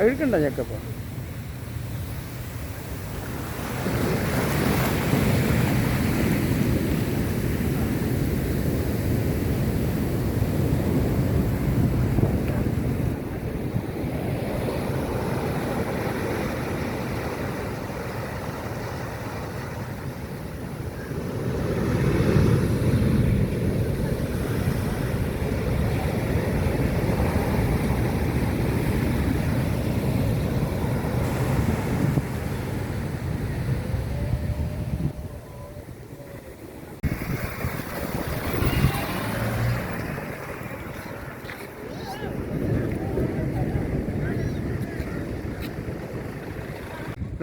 അഴുക്കണ്ട ചക്കപ്പ.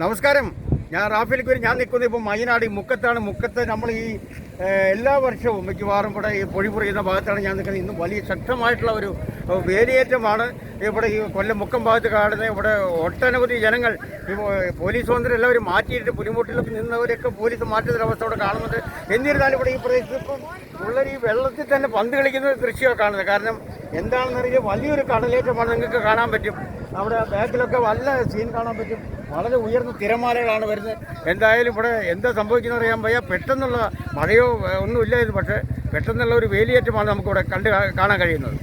നമസ്കാരം. ഞാൻ റാഫേലിക്കുരി ഞാൻ നിൽക്കുന്നത് ഇപ്പോൾ മൈനാട് മുക്കത്താണ്. മുക്കത്ത് നമ്മൾ ഈ എല്ലാ വർഷവും മിക്കവാറും ഇവിടെ ഈ പൊഴി പുറയുന്ന ഭാഗത്താണ് ഞാൻ നിൽക്കുന്നത്. ഇന്നും വലിയ ശക്തമായിട്ടുള്ള ഒരു വേലിയേറ്റമാണ്. ഇവിടെ ഈ കൊല്ലം മുക്കം ഭാഗത്ത് കാണുന്നത് ഇവിടെ ഒട്ടനവധി ജനങ്ങൾ പോലീസ് വന്നിട്ട് എല്ലാവരും മാറ്റിയിട്ട് പുലിമുട്ടിലൊക്കെ നിന്നവരൊക്കെ പോലീസ് മാറ്റുന്ന അവസ്ഥ ഇവിടെ കാണുന്നുണ്ട്. എന്നിരുന്നാലും ഇവിടെ ഈ പ്രദേശത്ത് ഇപ്പം ഉള്ളൊരു ഈ വെള്ളത്തിൽ തന്നെ പന്ത് കളിക്കുന്ന ദൃശ്യമാണ് കാണുന്നത്. കാരണം എന്താണെന്നറിയാം വലിയൊരു കടലേറ്റമാണ് നിങ്ങൾക്ക് കാണാൻ പറ്റും. അവിടെ ബാക്കിലൊക്കെ നല്ല സീൻ കാണാൻ പറ്റും. വളരെ ഉയർന്ന തിരമാലകളാണ് വരുന്നത്. എന്തായാലും ഇവിടെ എന്താ സംഭവിക്കുന്നത് അറിയാൻ വയ്യ. പെട്ടെന്നുള്ള മഴയോ ഒന്നുമില്ല ഇത് പക്ഷേ പെട്ടെന്നുള്ള ഒരു വേലിയേറ്റമാണ് നമുക്കിവിടെ കണ്ട് കാണാൻ കഴിയുന്നത്.